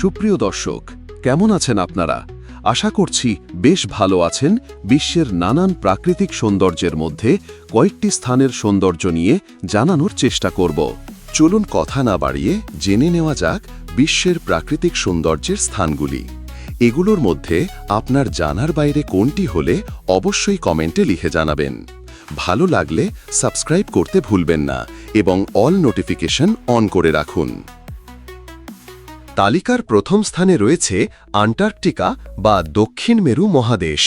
সুপ্রিয় দর্শক, কেমন আছেন আপনারা? আশা করছি বেশ ভালো আছেন বিশ্বের নানান প্রাকৃতিক সৌন্দর্যের মধ্যে কয়েকটি স্থানের সৌন্দর্য নিয়ে জানানোর চেষ্টা করব। চলুন কথা না বাড়িয়ে জেনে নেওয়া যাক বিশ্বের প্রাকৃতিক সৌন্দর্যের স্থানগুলি। এগুলোর মধ্যে আপনার জানার বাইরে কোনটি হলে অবশ্যই কমেন্টে লিখে জানাবেন। ভালো লাগলে সাবস্ক্রাইব করতে ভুলবেন না এবং অল নোটিফিকেশন অন করে রাখুন। তালিকার প্রথম স্থানে রয়েছে আন্টার্কটিকা বা দক্ষিণ মেরু মহাদেশ।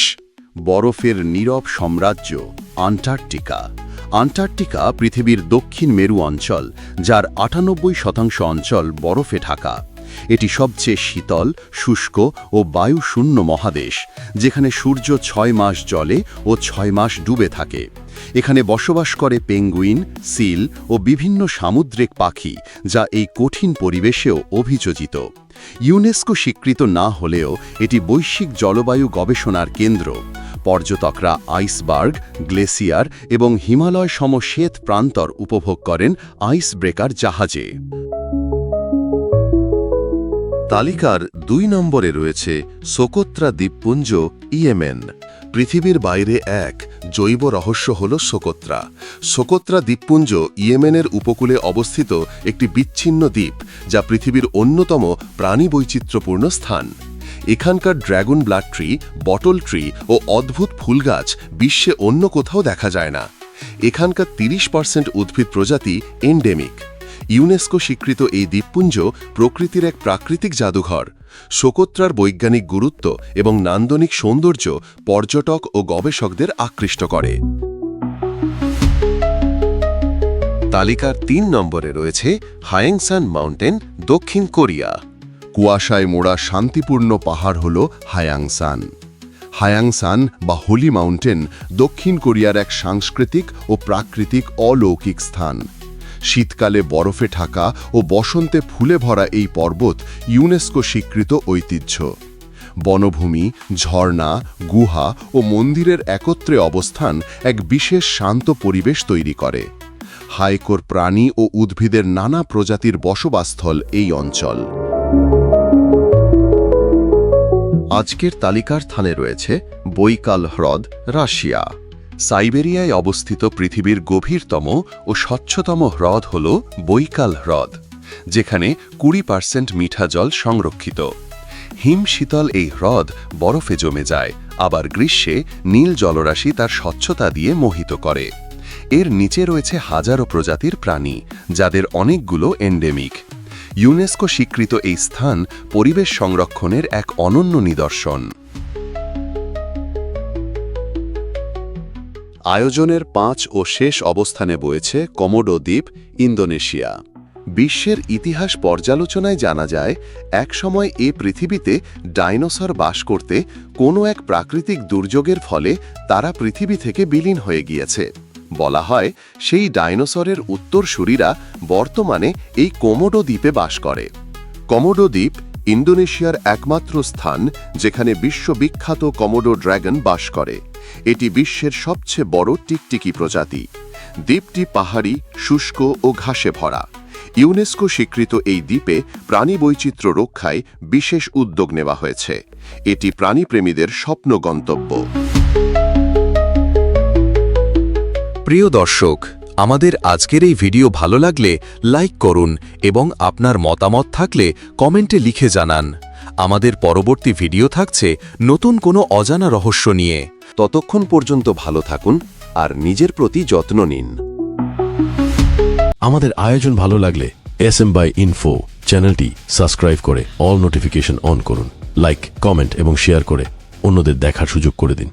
বরফের নীরব সাম্রাজ্য, আন্টার্কটিকা। আন্টার্কটিকা পৃথিবীর দক্ষিণ মেরু অঞ্চল, যার আটানব্বই শতাংশ অঞ্চল বরফে ঢাকা। এটি সবচেয়ে শীতল, শুষ্ক ও বায়ুশূন্য মহাদেশ, যেখানে সূর্য ছয় মাস জলে ও ছয় মাস ডুবে থাকে। এখানে বসবাস করে পেঙ্গুইন, সিল ও বিভিন্ন সামুদ্রিক পাখি, যা এই কঠিন পরিবেশেও অভিযোজিত। ইউনেস্কো স্বীকৃত না হলেও এটি বৈশ্বিক জলবায়ু গবেষণার কেন্দ্র। পর্যটকরা আইসবার্গ, গ্লেসিয়ার এবং হিমালয় সম শ্বেত প্রান্তর উপভোগ করেন আইস ব্রেকার জাহাজে। তালিকার দুই নম্বরে রয়েছে সোকোত্রা দ্বীপপুঞ্জ, ইয়েমেন। পৃথিবীর বাইরে এক জৈব রহস্য হল সোকোত্রা সোকোত্রা দ্বীপপুঞ্জ ইয়েমেনের উপকূলে অবস্থিত একটি বিচ্ছিন্ন দ্বীপ, যা পৃথিবীর অন্যতম প্রাণী বৈচিত্র্যপূর্ণ স্থান। এখানকার dragon blood tree, bottle tree ও অদ্ভুত ফুল গাছ বিশ্বে অন্য কোথাও দেখা যায় না। এখানকার তিরিশ পার্সেন্ট উদ্ভিদ প্রজাতি এন্ডেমিক ইউনেস্কো স্বীকৃত এই দ্বীপপুঞ্জ প্রকৃতির এক প্রাকৃতিক জাদুঘর। সোকোত্রার বৈজ্ঞানিক গুরুত্ব এবং নান্দনিক সৌন্দর্য পর্যটক ও গবেষকদের আকৃষ্ট করে। তালিকার তিন নম্বরে রয়েছে হায়াংসান মাউন্টেন, দক্ষিণ কোরিয়া। কুয়াশায় মোড়া শান্তিপূর্ণ পাহাড় হল হায়াংসান। হায়াংসান বা হোলি মাউন্টেন দক্ষিণ কোরিয়ার এক সাংস্কৃতিক ও প্রাকৃতিক অলৌকিক স্থান। শীতকালে বরফে ঢাকা ও বসন্তে ফুলে ভরা এই পর্বত ইউনেস্কো স্বীকৃত ঐতিহ্য। বনভূমি, ঝর্ণা, গুহা ও মন্দিরের একত্রে অবস্থান এক বিশেষ শান্ত পরিবেশ তৈরি করে। হাইকোর প্রাণী ও উদ্ভিদের নানা প্রজাতির বসবাসস্থল এই অঞ্চল। আজকের তালিকার স্থানে রয়েছে বৈকাল হ্রদ, রাশিয়া। সাইবেরিয়ায় অবস্থিত পৃথিবীর গভীরতম ও স্বচ্ছতম হ্রদ হল বৈকাল হ্রদ, যেখানে কুড়ি পার্সেন্ট মিঠা জল সংরক্ষিত। হিম শীতল এই হ্রদ বরফে জমে যায়, আবার গ্রীষ্মে নীল জলরাশি তার স্বচ্ছতা দিয়ে মোহিত করে। এর নিচে রয়েছে হাজারো প্রজাতির প্রাণী, যাদের অনেকগুলো এন্ডেমিক ইউনেস্কো স্বীকৃত এই স্থান পরিবেশ সংরক্ষণের এক অনন্য নিদর্শন। আয়োজনের পাঁচ ও শেষ অবস্থানে বয়েছে কমোডো দ্বীপ, ইন্দোনেশিয়া। বিশ্বের ইতিহাস পর্যালোচনায় জানা যায়, একসময় এ পৃথিবীতে ডাইনোসর বাস করতে কোনো এক প্রাকৃতিক দুর্যোগের ফলে তারা পৃথিবী থেকে বিলীন হয়ে গিয়েছে। বলা হয়, সেই ডাইনোসরের উত্তরসূরিরা বর্তমানে এই কোমোডো দ্বীপে বাস করে। কমোডো দ্বীপ ইন্দোনেশিয়ার একমাত্র স্থান যেখানে বিশ্ববিখ্যাত কমোডো ড্র্যাগন বাস করে। এটি বিশ্বের সবচেয়ে বড় টিকটিকি প্রজাতি। দ্বীপটি পাহাড়ি, শুষ্ক ও ঘাসে ভরা। ইউনেস্কো স্বীকৃত এই দ্বীপে প্রাণী বৈচিত্র্য রক্ষায় বিশেষ উদ্যোগ নেওয়া হয়েছে। এটি প্রাণীপ্রেমীদের স্বপ্ন গন্তব্য। প্রিয় দর্শক, আমাদের আজকের এই ভিডিও ভালো লাগলে লাইক করুন এবং আপনার মতামত থাকলে কমেন্টে লিখে জানান। আমাদের পরবর্তী ভিডিও থাকছে নতুন কোনো অজানা রহস্য নিয়ে। ততক্ষণ পর্যন্ত ভালো থাকুন আর নিজের প্রতি যত্ন নিন। আমাদের আয়োজন ভালো লাগলে এস এম বাই ইনফো চ্যানেলটি সাবস্ক্রাইব করে অল নোটিফিকেশন অন করুন, লাইক, কমেন্ট এবং শেয়ার করে অন্যদের দেখার সুযোগ করে দিন।